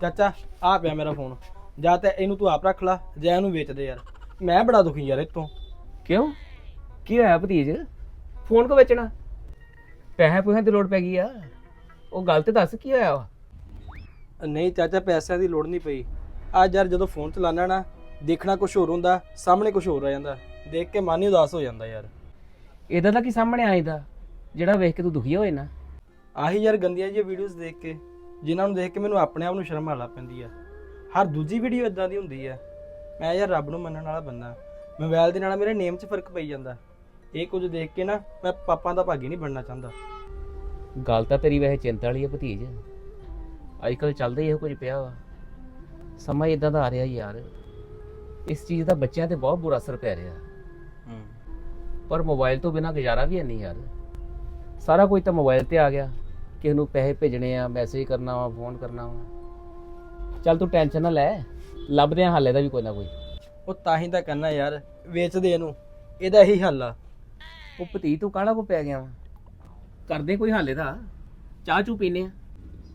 ਚਾਚਾ ਆ ਪਿਆ ਮੇਰਾ ਫੋਨ। ਜਾਂ ਤਾਂ ਇਹਨੂੰ ਤੂੰ ਆਪ ਰੱਖ ਲੈ ਜਾਂ ਇਹਨੂੰ ਵੇਚ ਦੇ ਯਾਰ। ਮੈਂ ਬੜਾ ਦੁਖੀ ਯਾਰ ਇਤੋਂ ਕਿਉਂ? ਕੀ ਹੋਇਆ ਭਤੀਜ? ਫੋਨ ਕੋ ਵੇਚਣਾ? ਪੈਸੇ ਪੂਸਿਆਂ ਦੀ ਲੋੜ ਪੈ ਗਈ ਆ। ਉਹ ਗੱਲ ਤੇ ਦੱਸ ਕੀ ਹੋਇਆ ਵਾ? ਨਹੀਂ ਚਾਚਾ ਪੈਸਿਆਂ ਦੀ ਲੋੜ ਨਹੀਂ ਪਈ। ਅੱਜ ਯਾਰ ਜਦੋਂ ਫੋਨ ਚਲਾਣਾ ਨਾ ਦੇਖਣਾ ਕੁਝ ਹੋਰ ਹੁੰਦਾ ਸਾਹਮਣੇ ਕੁਝ ਹੋਰ ਆ ਜਾਂਦਾ। ਦੇਖ ਕੇ ਮਨ ਹੀ ਉਦਾਸ ਹੋ ਜਾਂਦਾ ਯਾਰ। ਇਹਦਾ ਤਾਂ ਕੀ ਸਾਹਮਣੇ ਆਇਦਾ ਜਿਹੜਾ ਵੇਖ ਕੇ ਤੂੰ ਦੁਖੀ ਹੋਏ ਨਾ। ਆਹੀ ਯਾਰ ਗੰਦੀਆਂ ਜਿਹੀਆਂ ਵੀਡੀਓਜ਼ ਦੇਖ ਕੇ। ਜਿਨ੍ਹਾਂ ਨੂੰ ਦੇਖ ਕੇ ਮੈਨੂੰ ਆਪਣੇ ਆਪ ਨੂੰ ਸ਼ਰਮ ਆਲਾ ਪੈਂਦੀ ਆ। ਹਰ ਦੂਜੀ ਵੀਡੀਓ ਇਦਾਂ ਦੀ ਹੁੰਦੀ ਆ। ਮੈਂ ਯਾਰ ਰੱਬ ਨੂੰ ਮੰਨਣ ਵਾਲਾ ਬੰਦਾ। ਮੋਬਾਈਲ ਦੇ ਨਾਲ ਮੇਰੇ ਨੇਮ 'ਚ ਫ਼ਰਕ ਪਈ ਜਾਂਦਾ। ਇਹ ਕੁਝ ਦੇਖ ਕੇ ਨਾ ਮੈਂ ਪਾਪਾਂ ਦਾ ਭਾਗੀ ਨਹੀਂ ਬਣਨਾ ਚਾਹੁੰਦਾ। ਗੱਲ ਤਾਂ ਤੇਰੀ ਵੈਸੇ ਚਿੰਤਾ ਵਾਲੀ ਹੈ ਭਤੀਜ। ਅੱਜ ਕੱਲ ਚੱਲਦਾ ਹੀ ਇਹੋ ਕੁਝ ਪਿਆ ਵਾ। ਸਮਾਂ ਇਦਾਂ ਦਾ ਆ ਰਿਹਾ ਯਾਰ। ਇਸ ਚੀਜ਼ ਦਾ ਬੱਚਿਆਂ ਤੇ ਬਹੁਤ ਬੁਰਾ ਅਸਰ ਪੈ ਰਿਹਾ। ਪਰ ਮੋਬਾਈਲ ਤੋਂ ਬਿਨਾ ਗੁਜ਼ਾਰਾ ਵੀ ਨਹੀਂ ਯਾਰ। ਸਾਰਾ ਕੁਝ ਤਾਂ ਮੋਬਾਈਲ ਤੇ ਆ ਗਿਆ। ਕਿਸੇ ਨੂੰ ਪੈਸੇ ਭੇਜਣੇ ਆ ਮੈਸੇਜ ਕਰਨਾ ਵਾ ਫੋਨ ਕਰਨਾ ਵਾ। ਚੱਲ ਤੂੰ ਟੈਨਸ਼ਨ ਨਾ ਲੈ ਲੱਭਦੇ ਆ ਹਾਲੇ ਦਾ ਵੀ ਕੋਈ ਨਾ ਕੋਈ। ਉਹ ਤਾਂ ਹੀ ਤਾਂ ਕਹਿੰਦਾ ਯਾਰ ਵੇਚ ਦੇ ਇਹਨੂੰ ਇਹਦਾ ਇਹੀ ਹੱਲ ਆ। ਉਹ ਭਤੀ ਤੂੰ ਕਾਹਲਾ ਕੋ ਪੈ ਗਿਆ ਵਾ? ਕਰਦੇ ਕੋਈ ਹਾਲੇ ਦਾ ਚਾਹ ਚੂ ਪੀਨੇ ਆ।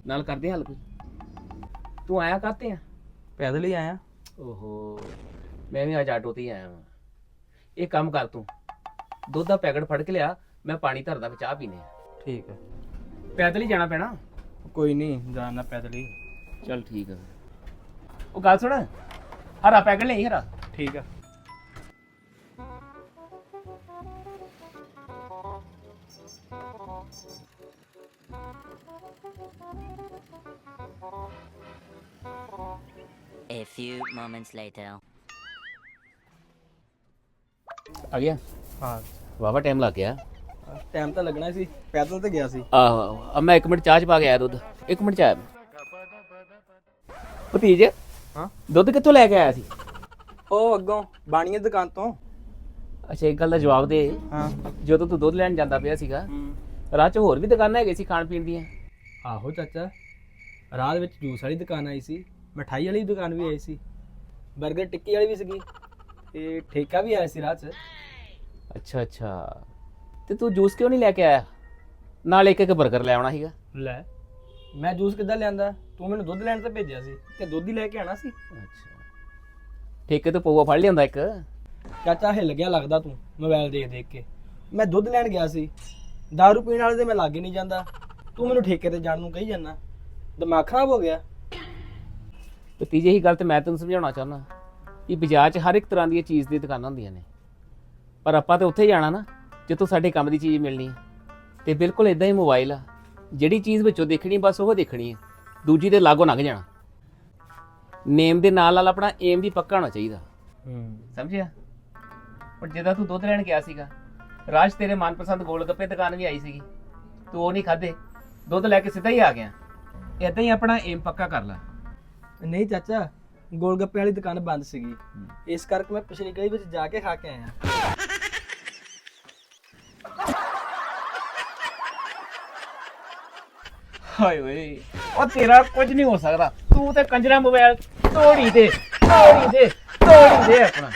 ਨਾਲ ਕਰਦੇ ਹੱਲ ਕੋਈ। ਤੂੰ ਆਇਆ ਕਾਤੇ ਆ? ਪੈਦਲ ਹੀ ਆਇਆ। ਓਹੋ ਮੈਂ ਵੀ ਅੱਜ ਆਟੋ ਤੇ ਹੀ ਆਇਆ ਵਾਂ। ਇਹ ਕੰਮ ਕਰ ਤੂੰ। ਦੁੱਧ ਦਾ ਪੈਕਟ ਫੜ ਕੇ ਲਿਆ ਮੈਂ ਪਾਣੀ ਧਰਦਾ ਤੇ ਚਾਹ ਪੀਨੇ ਆ। ਠੀਕ ਹੈ ਪੈਦਲ ਹੀ ਜਾਣਾ ਪੈਣਾ? ਕੋਈ ਨਹੀਂ ਜਾਣਾ ਪੈਦਲ ਹੀ। ਚੱਲ ਠੀਕ ਆ। ਉਹ ਗੱਲ ਸੁਣ ਹਰਾ ਪੈਕਟ ਲਈ ਹਰਾ। ਠੀਕ ਆ। A few moments later. ਆ ਗਿਆ? ਹਾਂ। ਵਾਵਾ ਟਾਈਮ ਲੱਗ ਗਿਆ। ਟਾਈਮ ਤਾਂ ਲੱਗਣਾ ਸੀ ਪੈਦਲ ਤੇ ਗਿਆ ਸੀ। ਆਹੋ ਆ ਮੈਂ 1 ਮਿੰਟ ਚਾਹ ਚ ਪਾ ਕੇ ਆਇਆ ਦੁੱਧ। 1 ਮਿੰਟ ਚ ਆਇਆ ਭਤੀਜ ਹਾਂ? ਦੁੱਧ ਕਿੱਥੋਂ ਲੈ ਕੇ ਆਇਆ ਸੀ? ਉਹ ਅੱਗੋਂ ਬਾਣੀਏ ਦੁਕਾਨ ਤੋਂ। ਅੱਛਾ ਇੱਕ ਗੱਲ ਦਾ ਜਵਾਬ ਦੇ। ਹਾਂ। ਜਦੋਂ ਤੂੰ ਦੁੱਧ ਲੈਣ ਜਾਂਦਾ ਪਿਆ ਸੀਗਾ ਰਾਹ 'ਚ ਹੋਰ ਵੀ ਦੁਕਾਨਾਂ ਹੈਗੇ ਸੀ ਖਾਣ ਪੀਣ ਦੀਆਂ? ਆਹੋ ਚਾਚਾ ਰਾਹ ਦੇ ਵਿੱਚ ਜੂਸ ਵਾਲੀ ਦੁਕਾਨ ਆਈ ਸੀ ਮਠਾਈ ਵਾਲੀ ਦੁਕਾਨ ਵੀ ਆਈ ਸੀ 버ਗਰ ਟਿੱਕੀ ਵਾਲੀ ਵੀ ਸੀਗੀ ਤੇ ਠੇਕਾ ਵੀ ਆਇਆ ਸੀ ਰਾਹ 'ਚ। ਅੱਛਾ ਅੱਛਾ। ਤੇ ਤੂੰ ਜੂਸ ਕਿਉਂ ਨਹੀਂ ਲੈ ਕੇ ਆਇਆ? ਨਾਲ ਇੱਕ ਇੱਕ 버ਗਰ ਲੈ ਆਉਣਾ ਸੀਗਾ। ਲੈ ਮੈਂ ਜੂਸ ਕਿੱਦਾਂ ਲਿਆਂਦਾ? ਤੂੰ ਮੈਨੂੰ ਦੁੱਧ ਲੈਣ ਤੇ ਭੇਜਿਆ ਸੀ ਤੇ ਦੁੱਧ ਹੀ ਲੈ ਕੇ ਆਣਾ ਸੀ। ਅੱਛਾ। ਠੇਕੇ ਤੋਂ ਪਊਆ ਫੜ ਲਿਆਂਦਾ ਇੱਕ। ਚਾਚਾ ਹਿੱਲ ਗਿਆ ਲੱਗਦਾ ਤੂੰ ਮੋਬਾਈਲ ਦੇਖ ਦੇਖ ਕੇ। ਮੈਂ ਦੁੱਧ ਲੈਣ ਗਿਆ ਸੀ। दारू ਪੀਣ ਵਾਲੇ ਦੇ ਮੈਂ ਲਾਗੇ ਨਹੀਂ ਜਾਂਦਾ। ਤੂੰ ਮੈਨੂੰ ਠੇਕੇ ਤੇ ਜਾਣ ਨੂੰ ਕਹੀ ਜਾਂਦਾ। ਦਿਮਾਗ ਖਰਾਬ ਹੋ ਗਿਆ। ਤੇ ਤੀਜੇ ਹੀ ਗੱਲ ਤੇ ਮੈਂ ਤੈਨੂੰ ਸਮਝਾਉਣਾ ਚਾਹੁੰਦਾ। ਕਿ ਬਾਜ਼ਾਰ 'ਚ ਹਰ ਇੱਕ ਤਰ੍ਹਾਂ ਦੀ ਚੀਜ਼ ਦੀ ਦੁਕਾਨਾਂ ਹੁੰਦੀਆਂ ਨੇ। ਪਰ ਆਪਾਂ ਤੇ ਉੱਥੇ ਜਾਣਾ ਨਾ। ਜਿੱਥੋਂ ਸਾਡੇ ਕੰਮ ਦੀ ਚੀਜ਼ ਮਿਲਣੀ ਹੈ ਤੇ ਬਿਲਕੁਲ ਇਦਾਂ ਹੀ ਮੋਬਾਈਲ ਆ। ਜਿਹੜੀ ਚੀਜ਼ ਵਿੱਚੋਂ ਦੇਖਣੀ ਬਸ ਉਹ ਦੇਖਣੀ ਹੈ ਦੂਜੀ ਦੇ ਲਾਗੋਂ ਲੰਘ ਜਾਣਾ। ਨੇਮ ਦੇ ਨਾਲ ਨਾਲ ਆਪਣਾ ਏਮ ਵੀ ਪੱਕਾ ਹੋਣਾ ਚਾਹੀਦਾ। ਹੂੰ। ਸਮਝਿਆ? ਪਰ ਜਦੋਂ ਤੂੰ ਦੁੱਧ ਲੈਣ ਗਿਆ ਸੀਗਾ ਰਾਜ ਤੇਰੇ ਮਨਪਸੰਦ ਗੋਲ ਗੱਪੇ ਦੁਕਾਨ ਵੀ ਆਈ ਸੀਗੀ। ਤੂੰ ਉਹ ਨਹੀਂ ਖਾਦੇ ਦੁੱਧ ਲੈ ਕੇ ਸਿੱਧਾ ਹੀ ਆ ਗਿਆ। ਇਦਾਂ ਹੀ ਆਪਣਾ ਏਮ ਪੱਕਾ ਕਰ ਲੈ। ਨਹੀਂ ਚਾਚਾ ਗੋਲ ਗੱਪੇ ਵਾਲੀ ਦੁਕਾਨ ਬੰਦ ਸੀਗੀ। ਇਸ ਕਰਕੇ ਮੈਂ ਪਿਛਲੀ ਗਲੀ ਵਿੱਚ ਜਾ ਕੇ ਖਾ ਕੇ ਆਇਆ। ਹਾਏ ਓਏ। ਉਹ ਤੇਰਾ ਕੁਝ ਨਹੀਂ ਹੋ ਸਕਦਾ। ਤੂੰ ਤੇ ਕੰਜਰਾ ਮੋਬਾਈਲ ਤੋੜੀ ਦੇ ਤੋੜੀ ਦੇ ਤੋੜੀ ਦੇ ਆਪਣਾ।